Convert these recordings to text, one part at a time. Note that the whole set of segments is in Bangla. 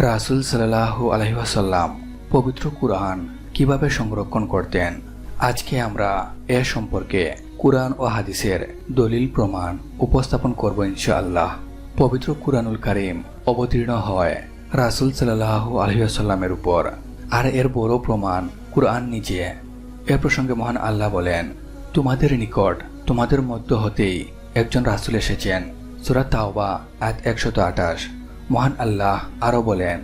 রাসুল সাল্লাহু আলহিহাসাল্লাম পবিত্র কুরআন কীভাবে সংরক্ষণ করতেন? আজকে আমরা এ সম্পর্কে কুরআন ও হাদিসের দলিল প্রমাণ উপস্থাপন করব ইনশাআল্লাহ। পবিত্র কুরআনুল কারিম অবতীর্ণ হয় রাসুল সাল্লাহু আলহিহাসাল্লামের উপর। আর এর বড় প্রমাণ কুরআন নিজে। এ প্রসঙ্গে মহান আল্লাহ বলেন, তোমাদের নিকট, তোমাদের মধ্য হতেই একজন রাসুল এসেছেন। সুরা তাওবা, আয়াত একশত আঠাশ। মহান আল্লাহ আরও বলেন,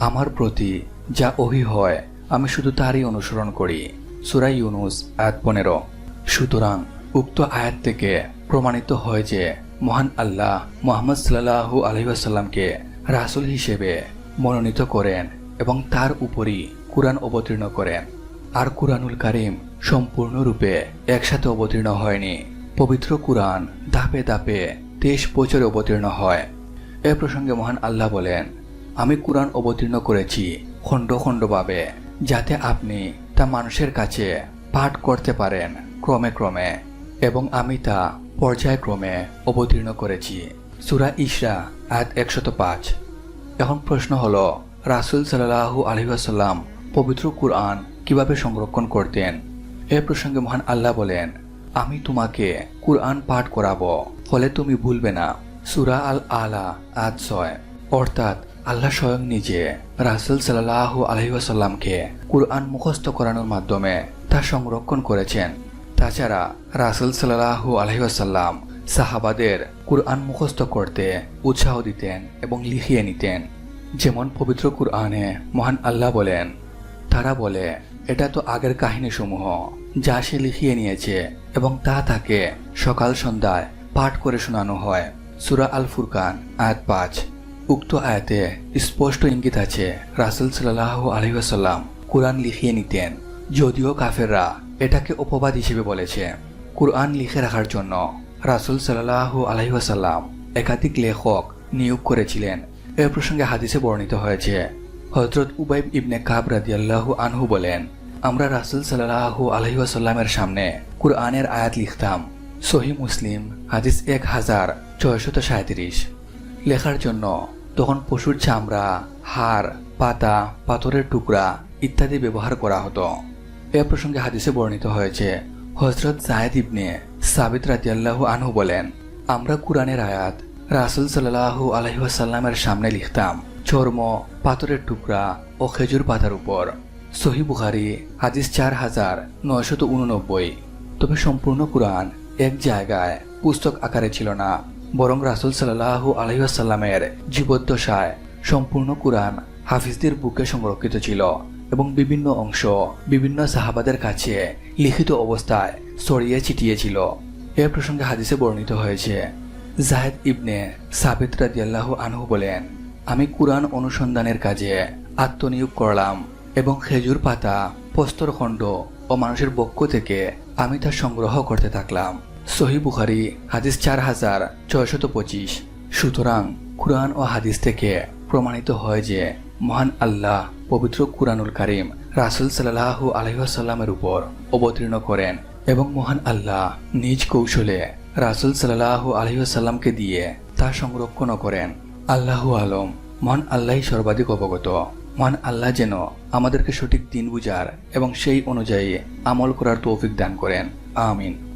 আমার প্রতি যা ওহি হয়, আমি শুধু তারই অনুসরণ করি। সুরাই ইউনুস, আয়াত পনেরো। সুতরাং উক্ত আয়াত থেকে প্রমাণিত হয় যে মহান আল্লাহ মোহাম্মদ সাল্লাহু আলহিহাসাল্লামকে রাসুল হিসেবে মনোনীত করেন এবং তার উপরই কুরআন অবতীর্ণ করেন। আর কুরআনুল কারিম সম্পূর্ণরূপে একসাথে অবতীর্ণ হয়নি। পবিত্র কুরআন ধাপে ধাপে তেইশ বছরে অবতীর্ণ হয়। এ প্রসঙ্গে মহান আল্লাহ বলেন, আমি কুরআন অবতীর্ণ করেছি খণ্ড খণ্ডভাবে, যাতে আপনি তা মানুষের কাছে পাঠ করতে পারেন ক্রমে ক্রমে, এবং আমি তা পর্যায়ক্রমে অবতীর্ণ করেছি। সুরা ইশরা, আয়াত একশত পাঁচ। এখন প্রশ্ন হলো, রাসুল সাল্লাহু আলহিহাসাল্লাম পবিত্র কুরআন কীভাবে সংরক্ষণ করতেন? এ প্রসঙ্গে মহান আল্লাহ বলেন, আমি তোমাকে কুরআন পাঠ করাবো, ফলে তুমি ভুলবে না। সুরা আল আলা আজ ছয়। অর্থাৎ আল্লাহ স্বয়ং নিজে, রাসুল সাল্লাহু আলহিহাসাল্লামকে কুরআন মুখস্থ করানোর মাধ্যমে তা সংরক্ষণ করেছেন। তাছাড়া রাসুল সাল্লাহু আলহিহাসাল্লাম সাহাবাদের কুরআন মুখস্থ করতে উৎসাহ দিতেন এবং লিখিয়ে নিতেন। যেমন পবিত্র কুরআনে মহান আল্লাহ বলেন, তারা বলে, এটা তো আগের কাহিনী সমূহ যা সে লিখিয়ে নিয়েছে এবং তা তাকে সকাল সন্ধ্যায় পাঠ করে শোনানো হয়। সুরা আল ফুরকান আয়াত পাঁচ। উক্ত আয়াতে স্পষ্ট ইঙ্গিত আছে, রাসুল সাল্লাহ আলহিহাসাল্লাম কোরআন লিখিয়ে নিতেন। যদিও কাফেররা এটাকে অপবাদ হিসেবে বলেছে। কুরআন লিখে রাখার জন্য রাসুল সাল্লাহ আলহিহাসাল্লাম একাধিক লেখক নিয়োগ করেছিলেন। এ প্রসঙ্গে হাদিসে বর্ণিত হয়েছে হজরত উবাইব ইবনে কাব রাদিয়াল্লাহু আনহু বলেন, আমরা রাসুল সাল্লাহু আলহিহাসাল্লামের সামনে কুরআনের আয়াত লিখতাম। সহি মুসলিম, হাদিস এক হাজার ছয়শত সাঁত্রিশ লেখার জন্য তখন পশুর চামড়া, হাড়, পাতা, পাথরের টুকরা ইত্যাদি ব্যবহার করা হতো। এ প্রসঙ্গে হাদিসে বর্ণিত হয়েছে হজরত জায়দ ইবনে সাবিত রাদিয়াল্লাহু আনহু বলেন, আমরা কুরআনের আয়াত রাসুল সাল্লাহু আলহিহাসাল্লামের সামনে লিখতাম, চর্ম, পাথরের টুকরা ও খেজুর পাতার উপর। সহি বুখারি, হাদিস চার হাজার নয়শত উননব্বই। তবে সম্পূর্ণ কুরআন এক জায়গায় পুস্তক আকারে ছিল না। বরং রাসুল সাল্লাহু আলহিহাসাল্লামের জীবদ্দশায় সম্পূর্ণ কুরআন হাফিজদের বুকে সংরক্ষিত ছিল এবং বিভিন্ন অংশ বিভিন্ন সাহাবাদের কাছে লিখিত অবস্থায় ছড়িয়ে ছিটিয়ে ছিল। এ প্রসঙ্গে হাদিসে বর্ণিত হয়েছে, জাহেদ ইবনে সাবিত রাদিয়াল্লাহু আনহু বলেন, আমি কুরআন অনুসন্ধানের কাজে আত্মনিয়োগ করলাম এবং খেজুর পাতা প্রস্তরখণ্ড ও মানুষের বক্ষ থেকে আমি তা সংগ্রহ করতে থাকলাম। সহি বুখারি, হাদিস চার হাজার ছয়শত পঁচিশ। সুতরাং কুরআন ও হাদিস থেকে প্রমাণিত হয় যে মহান আল্লাহ পবিত্র কুরআনুল কারিম রাসুল সাল্লাহু আলহিহাসাল্লামের উপর অবতীর্ণ করেন এবং মহান আল্লাহ নিজ কৌশলে রাসুল সাল্লাহু আলহিহাসাল্লামকে দিয়ে তা সংরক্ষণ করেন। আল্লাহু আলম, মহান আল্লাহ সর্বাধিক অবগত। মহান আল্লাহ যেন আমাদেরকে সঠিক দিন বুঝার এবং সেই অনুযায়ী আমল করার তৌফিক দান করেন। আমিন।